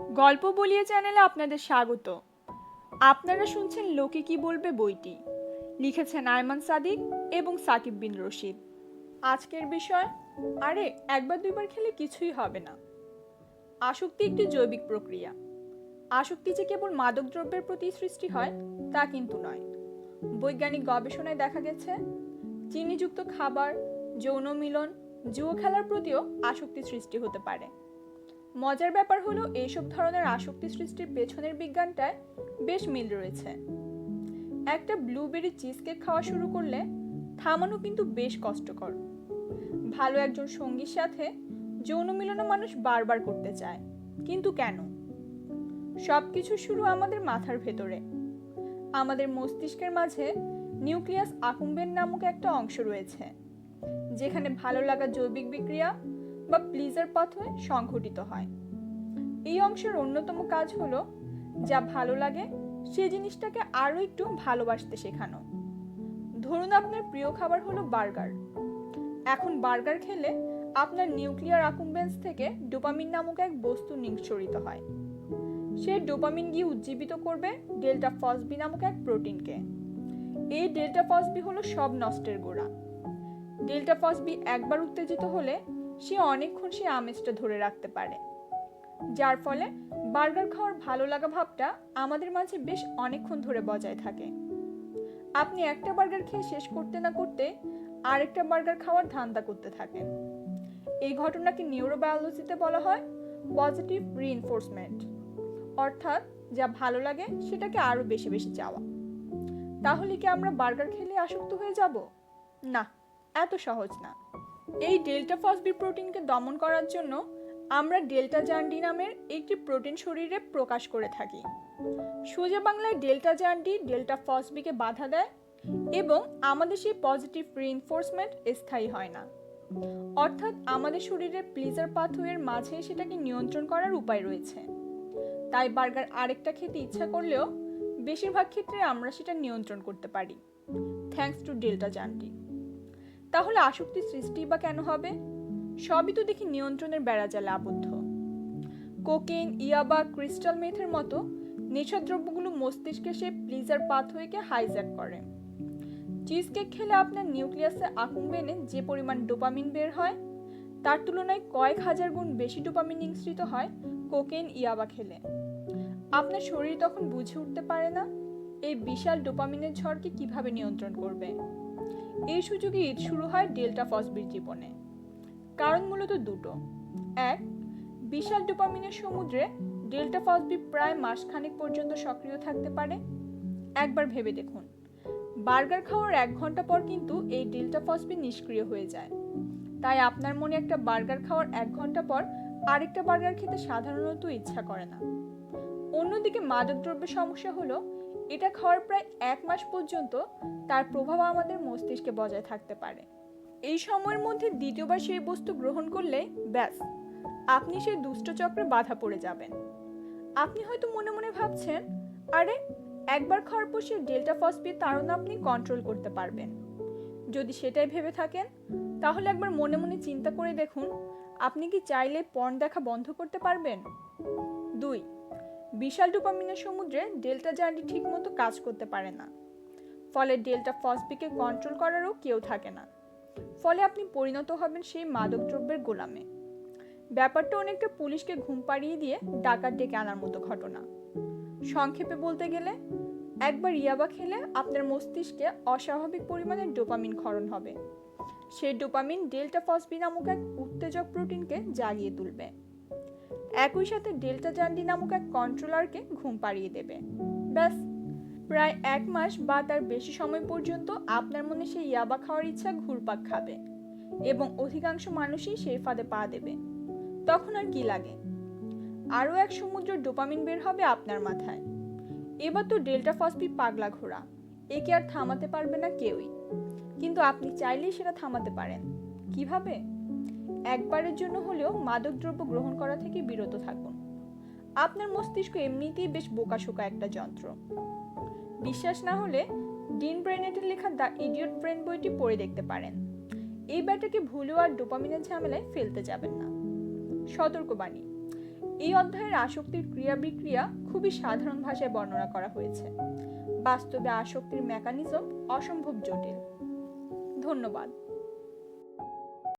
গল্প বলিয়ে চ্যানেলে আপনাদের স্বাগত। আপনারা শুনছেন লোকে কি বলবে বইটি। লিখেছেন আয়মান সাদিক এবং সাকিব বিন রশিদ। আজকের বিষয়, আরে, একবার দুইবার খেলে কিছুই হবে না। আসক্তি একটি জৈবিক প্রক্রিয়া। আসক্তি যে কেবল মাদকদ্রব্যের প্রতি সৃষ্টি হয়, তা কিন্তু নয়। বৈজ্ঞানিক গবেষণায় দেখা গেছে, চিনিযুক্ত খাবার, যৌন মিলন, জুয়ো খেলার প্রতিও আসক্তি সৃষ্টি হতে পারে। মজার ব্যাপার হলো এইসব ধরনের আসক্তি সৃষ্টির পেছনের বিজ্ঞানটায় বেশ মিল রয়েছে। একটা ব্লুবেরি চিজ কেক খাওয়া শুরু করলে থামানো কিন্তু বেশ কষ্টকর। ভালো একজন সঙ্গীর সাথে যৌন মিলনও মানুষ বারবার করতে চায়। কিন্তু কেন? সব কিছু শুরু আমাদের মাথার ভেতরে। আমাদের মস্তিষ্কের মাঝে নিউক্লিয়াস আকুম্বেন নামক একটা অংশ রয়েছে, যেখানে ভালো লাগা জৈবিক বিক্রিয়া বা প্লিজার পাথওয়ে সংঘটিত হয়। এই অংশের অন্যতম কাজ হলো, যা ভালো লাগে, সে জিনিসটাকে আরও একটু ভালোবাসতে শেখানো। ধরুন আপনার প্রিয় খাবার হলো বার্গার। এখন বার্গার খেলে আপনার নিউক্লিয়ার আকুম্বেন্স থেকে ডোপামিন নামক এক বস্তু নিঃসরিত হয়। সে ডোপামিন গিয়ে উজ্জীবিত করবে ডেল্টা ফসবি নামক এক প্রোটিনকে। এই ডেল্টা ফসবি হলো সব নষ্টের গোড়া। ডেল্টা ফসবি একবার উত্তেজিত হলে সে অনেকক্ষণ সে আমেজটা ধরে রাখতে পারে। যার ফলে বার্গার খাওয়ার ভালো লাগা ভাবটা আমাদের মাঝে বেশ অনেকক্ষণ ধরে বজায় থাকে। আপনি একটা বার্গার খেয়ে শেষ করতে না করতে আরেকটা বার্গার খাওয়ার ধান্দা করতে থাকেন। এই ঘটনাকে নিউরোবায়োলজিতে বলা হয় পজিটিভ রিইনফোর্সমেন্ট অর্থাৎ যা ভালো লাগে সেটাকে আরও বেশি বেশি চাওয়া। তাহলে কি আমরা বার্গার খেলে আসক্ত হয়ে যাব? না, এত সহজ না। এই ডেল্টা ফসবি প্রোটিনকে দমন করার জন্য আমরা ডেল্টা জান্ডি নামের একটি প্রোটিন শরীরে প্রকাশ করে থাকি। সোজা বাংলায় ডেল্টা জান্ডি ডেল্টা ফসবিকে বাধা দেয় এবং আমাদের সেই পজিটিভ রিইনফোর্সমেন্ট স্থায়ী হয় না। অর্থাৎ আমাদের শরীরের প্লিজার পাথওয়ের মাঝে সেটাকে নিয়ন্ত্রণ করার উপায় রয়েছে। তাই বার্গার আরেকটা খেতে ইচ্ছা করলেও বেশিরভাগ ক্ষেত্রে আমরা সেটা নিয়ন্ত্রণ করতে পারি। থ্যাংকস টু ডেল্টা জান্ডি তাহলে আসক্তি সৃষ্টি বা কেন হবে? সবই তো দেখি নিয়ন্ত্রণের বেড়াজালে আবদ্ধ। কোকেন ইয়াবা, ক্রিস্টাল মেথের মতো নেশাদ্রব্যগুলো মস্তিষ্কে সে প্লিজার পাথওয়েকে হাইজ্যাক করে। চিজ কেক খেলে আপনার নিউক্লিয়াসে আকুম্বেনে যে পরিমাণ ডোপামিন বের হয়, তার তুলনায় কয়েক হাজার গুণ বেশি ডোপামিন নিঃসৃত হয় কোকেন ইয়াবা খেলে। আপনার শরীর তখন বুঝে উঠতে পারে না, এই বিশাল ডোপামিনের ঝড়কে কীভাবে নিয়ন্ত্রণ করবে? এই সুযোগে ঈদ শুরু হয় ডেল্টা ফসবির জীবনে। কারণ মূলত দুটো। এক, বিশাল ডোপামিনের সমুদ্রে ডেল্টা ফসবি প্রায় মাসখানেক পর্যন্ত সক্রিয় থাকতে পারে। একবার ভেবে দেখুন, বার্গার খাওয়ার এক ঘণ্টা পর কিন্তু এই ডেল্টা ফসবি নিষ্ক্রিয় হয়ে যায়। তাই আপনার মনে একটা বার্গার খাওয়ার এক ঘণ্টা পর আরেকটা বার্গার খেতে সাধারণত ইচ্ছা করে না। অন্যদিকে মাদকদ্রব্যের সমস্যা হলো, এটা খাওয়ার প্রায় এক মাস পর্যন্ত তার প্রভাব আমাদের মস্তিষ্কে বজায় থাকতে পারে। এই সময়ের মধ্যে দ্বিতীয়বার সেই বস্তু গ্রহণ করলে ব্যাস, আপনি সেই দুষ্ট চক্রে বাধা পড়ে যাবেন। আপনি হয়তো মনে মনে ভাবছেন, আরে, একবার খাওয়ার পর সেই ডেল্টা ফসফির তাড়ন আপনি কন্ট্রোল করতে পারবেন। যদি সেটাই ভেবে থাকেন, তাহলে একবার মনে মনে চিন্তা করে দেখুন, আপনি কি চাইলে পর্ন দেখা বন্ধ করতে পারবেন? দুই বিশাল ডোপামিনের সমুদ্রে ডেল্টা জার্নি ঠিকমতো কাজ করতে পারে না। ফলে ডেল্টা ফসবিকে কন্ট্রোল করারও কেউ থাকে না। ফলে আপনি পরিণত হবেন সেই মাদকদ্রব্যের গোলামে। ব্যাপারটা অনেকটা পুলিশকে ঘুম পাড়িয়ে দিয়ে ডাকাত ডেকে আনার মতো ঘটনা। সংক্ষেপে বলতে গেলে, একবার ইয়াবা খেলে আপনার মস্তিষ্কে অস্বাভাবিক পরিমাণে ডোপামিন ক্ষরণ হবে। সেই ডোপামিন ডেল্টা ফসবি নামক এক উত্তেজক প্রোটিনকে জাগিয়ে তুলবে। একই সাথে ডেল্টা জান্ডি নামক এক কন্ট্রোলারকে ঘুম পাড়িয়ে দেবে। ব্যাস। প্রায় এক মাস বা তার বেশি সময় পর্যন্ত আপনার মনে সেই ইয়াবা খাওয়ার ইচ্ছা ঘুরপাক খাবে এবং অধিকাংশ মানুষই সেই ফাঁদে পা দেবে। তখন আর কি লাগে? আরও এক সমুদ্র ডোপামিন বের হবে আপনার মাথায়। এবার তো ডেল্টা ফসপি পাগলা ঘোড়া। একে আর থামাতে পারবে না কেউই। কিন্তু আপনি চাইলেই সেটা থামাতে পারেন। কীভাবে? একবারের জন্য হলেও মাদকদ্রব্য গ্রহণ করা থেকে বিরত থাকুন। আপনার মস্তিষ্ক এমনিতেই বেশ বোকাশোকা একটা যন্ত্র। বিশ্বাস না হলে ডিন ব্রেনেটের লেখা দ্য ইডিয়ট ব্রেন বইটি পড়ে দেখতে পারেন। এই ব্যাটাকে ভুলেও আর ডোপামিনের ঝামেলায় ফেলতে যাবেন না। সতর্কবাণী। এই অধ্যায়ের আসক্তির ক্রিয়া বিক্রিয়া খুবই সাধারণ ভাষায় বর্ণনা করা হয়েছে। বাস্তবে আসক্তির মেকানিজম অসম্ভব জটিল। ধন্যবাদ।